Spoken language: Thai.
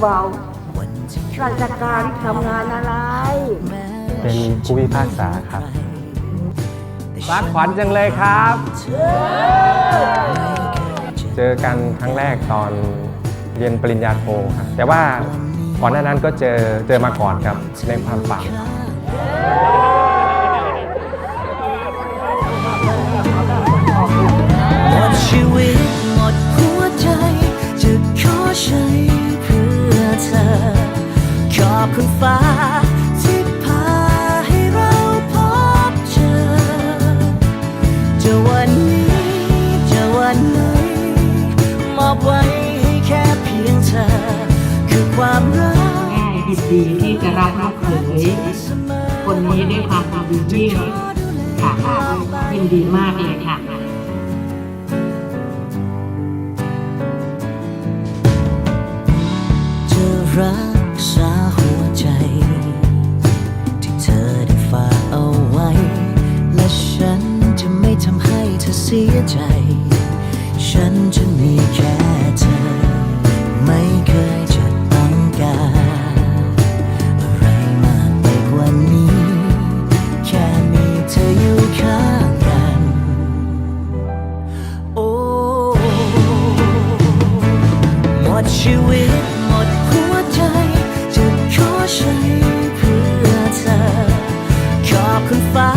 เจ้าบ่าววันที่ราชการทำงานอะไรแม้เป็นผู้พิพากษาครับแต่รักขวัญจังเลยครับ เจอกันครั้งแรกตอนเรียนปริญญาโทครับ แต่ว่าก่อนหน้านั้นก็เจอเจอมาก่อนครับในความฝันหมดชีวิต ยินดีที่จะรับลูกเขยคนนี้ด้วยความยินดียิ่งค่ะยินดีมากเลยค่ะจะรั ชีวิตหมดหัวใจ จะขอใช้เพื่อเธอ ขอบคุณฟ้า